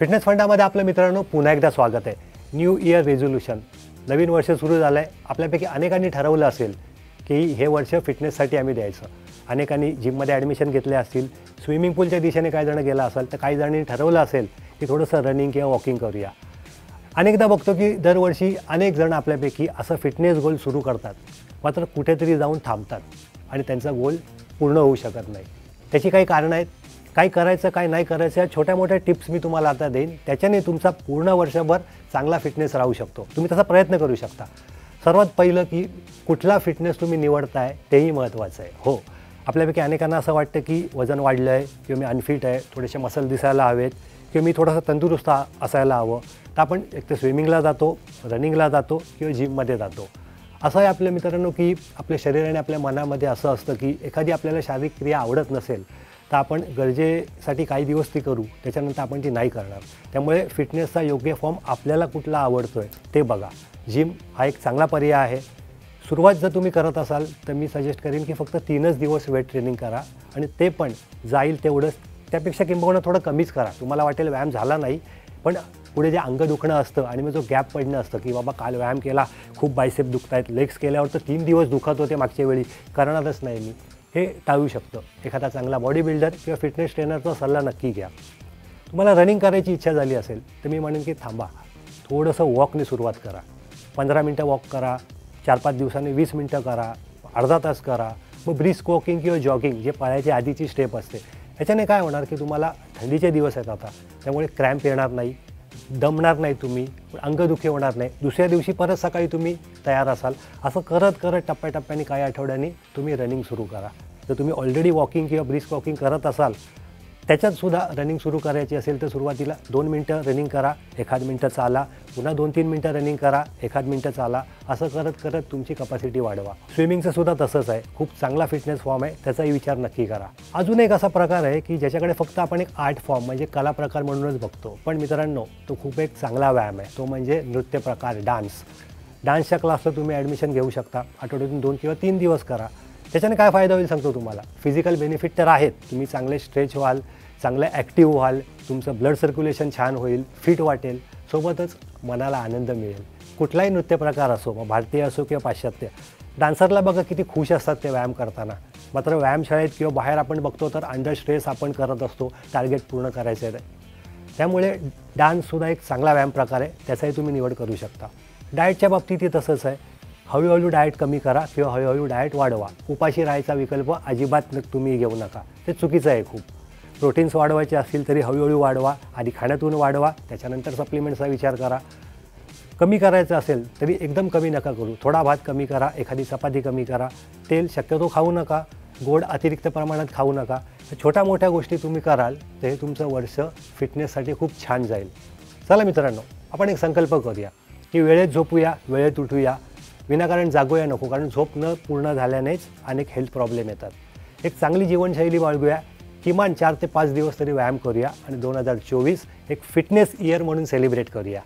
Fitness फंडामध्ये आपलं मित्रांनो पुन्हा एकदा स्वागत आहे. न्यू इयर रेझोल्युशन नवीन वर्ष सुरू झालं आहे आपल्यापैकी अनेकांनी ठरवलं असेल की हे वर्ष फिटनेससाठी आम्ही द्यायचं. अनेकांनी जिममध्ये ॲडमिशन घेतले असतील. स्विमिंग पूलच्या दिशेने काही जण गेला असेल तर काही जणांनी ठरवलं असेल की थोडंसं रनिंग किंवा वॉकिंग करूया. अनेकदा बघतो की दरवर्षी अनेक जण आपल्यापैकी असं फिटनेस गोल सुरू करतात. मात्र कुठेतरी जाऊन थांबतात आणि त्यांचा गोल पूर्ण होऊ शकत नाही. त्याची काही कारणं आहेत? काय करायचं काय नाही करायचं या छोट्या मोठ्या टिप्स मी तुम्हाला आता देईन. त्याच्याने तुमचा पूर्ण वर्षभर चांगला फिटनेस राहू शकतो. तुम्ही तसा प्रयत्न करू शकता. सर्वात पहिलं की कुठला फिटनेस तुम्ही निवडताय तेही महत्त्वाचं आहे. हो. आपल्यापैकी अनेकांना असं वाटतं की वजन वाढलं आहे किंवा मी अनफिट आहे थोडेसे मसल दिसायला हवेत किंवा मी थोडासा तंदुरुस्त असायला हवं. तर आपण एक तर स्विमिंगला जातो रनिंगला जातो किंवा जिममध्ये जातो. असं आहे आपल्या मित्रांनो की आपल्या शरीराने आपल्या मनामध्ये असं असतं की एखादी आपल्याला शारीरिक क्रिया आवडत नसेल तर आपण गरजेसाठी काही दिवस ती करू त्याच्यानंतर आपण ती नाही करणार. त्यामुळे फिटनेसचा योग्य फॉर्म आपल्याला कुठला आवडतो आहे ते बघा. जिम हा एक चांगला पर्याय आहे. सुरुवात जर तुम्ही करत असाल तर मी सजेस्ट करेन की फक्त तीनच दिवस वेट ट्रेनिंग करा आणि ते पण जाईल तेवढंच. त्यापेक्षा किंबहुना थोडं कमीच करा. तुम्हाला वाटेल व्यायाम झाला नाही पण पुढे जे अंग दुखणं असतं आणि मग जो गॅप पडणं असतं की बाबा काल व्यायाम केला खूप बायसेप दुखत आहेत लेग्स केल्यावर तर तीन दिवस दुखत होते मागच्या वेळी. करणारच नाही मी. हे टाळू शकतं. एखादा चांगला बॉडी बिल्डर किंवा फिटनेस ट्रेनरचा सल्ला नक्की घ्या. तुम्हाला रनिंग करायची इच्छा झाली असेल तर मी म्हणेन की थांबा. थोडंसं वॉकने सुरुवात करा. पंधरा मिनटं वॉक करा. चार पाच दिवसांनी वीस मिनटं करा. अर्धा तास करा. मग ब्रिस्क वॉकिंग किंवा जॉगिंग जे पळायच्या आधीची स्टेप असते. याच्याने काय होणार की तुम्हाला थंडीचे दिवस आहेत आता. त्यामुळे क्रॅम्प येणार नाही. दमणार नाही तुम्ही अंगदुखी होणार नाही. दुसऱ्या दिवशी परत सकाळी तुम्ही तयार असाल. असं करत करत टप्प्याटप्प्याने काही आठवड्यांनी तुम्ही रनिंग सुरू करा. जर तुम्ही ऑलरेडी वॉकिंग किंवा ब्रिस्क वॉकिंग करत असाल त्याच्यातसुद्धा रनिंग सुरू करायची असेल तर सुरुवातीला दोन मिनटं रनिंग करा एखाद मिनटं चाला पुन्हा दोन तीन मिनटं रनिंग करा एखाद मिनटं चाला. असं करत करत तुमची कपॅसिटी वाढवा. स्विमिंगचं सुद्धा तसंच आहे. खूप चांगला फिटनेस फॉर्म आहे. त्याचाही विचार नक्की करा. अजून एक असा प्रकार आहे की ज्याच्याकडे फक्त आपण एक आर्ट फॉर्म म्हणजे कला प्रकार म्हणूनच बघतो. पण मित्रांनो तो खूप एक चांगला व्यायाम आहे. तो म्हणजे नृत्य प्रकार डान्स डान्सच्या क्लासला तुम्ही ॲडमिशन घेऊ शकता. आठवड्यातून दोन किंवा तीन दिवस करा. त्याच्याने काय फायदा होईल सांगतो तुम्हाला? फिजिकल बेनिफिट तर आहेत. तुम्ही चांगले स्ट्रेच व्हाल चांगले ॲक्टिव्ह व्हाल. तुमचं ब्लड सर्क्युलेशन छान होईल फिट वाटेल. सोबतच मनाला आनंद मिळेल. कुठलाही नृत्य प्रकार असो मग भारतीय असो किंवा पाश्चात्य डान्सरला बघा किती खुश असतात ते व्यायाम करताना. मात्र व्यायामशाळेत किंवा बाहेर आपण बघतो तर अंडर स्ट्रेस आपण करत असतो टार्गेट पूर्ण करायचं आहे त्यामुळे डान्ससुद्धा एक चांगला व्यायाम प्रकार आहे त्याचाही तुम्ही निवड करू शकता. डाएटच्या बाबतीतही तसंच आहे. हळूहळू डाएट कमी करा किंवा हळूहळू डाएट वाढवा. उपाशी राहायचा विकल्प अजिबात तुम्ही घेऊ नका. ते चुकीचं आहे खूप. प्रोटीन्स वाढवायचे असतील तरी हळूहळू वाढवा आधी खाण्यातून वाढवा त्याच्यानंतर सप्लिमेंट्सचा विचार करा. कमी करायचं असेल तरी एकदम कमी नका करू. थोडा भात कमी करा एखादी चपाती कमी करा. तेल शक्यतो खाऊ नका गोड अतिरिक्त प्रमाणात खाऊ नका. छोट्या मोठ्या गोष्टी तुम्ही कराल तर हे तुमचं वर्ष फिटनेससाठी खूप छान जाईल. चला मित्रांनो आपण एक संकल्प करूया. की वेळेत झोपूया वेळेत उठूया. विनाकारण जागूया नको कारण झोप न पूर्ण झाल्यानेच अनेक हेल्थ प्रॉब्लेम येतात. एक चांगली जीवनशैली बाळगूया. किमान चार ते पाच दिवस तरी व्यायाम करूया आणि दोन हजार चोवीस एक फिटनेस इयर म्हणून सेलिब्रेट करूया.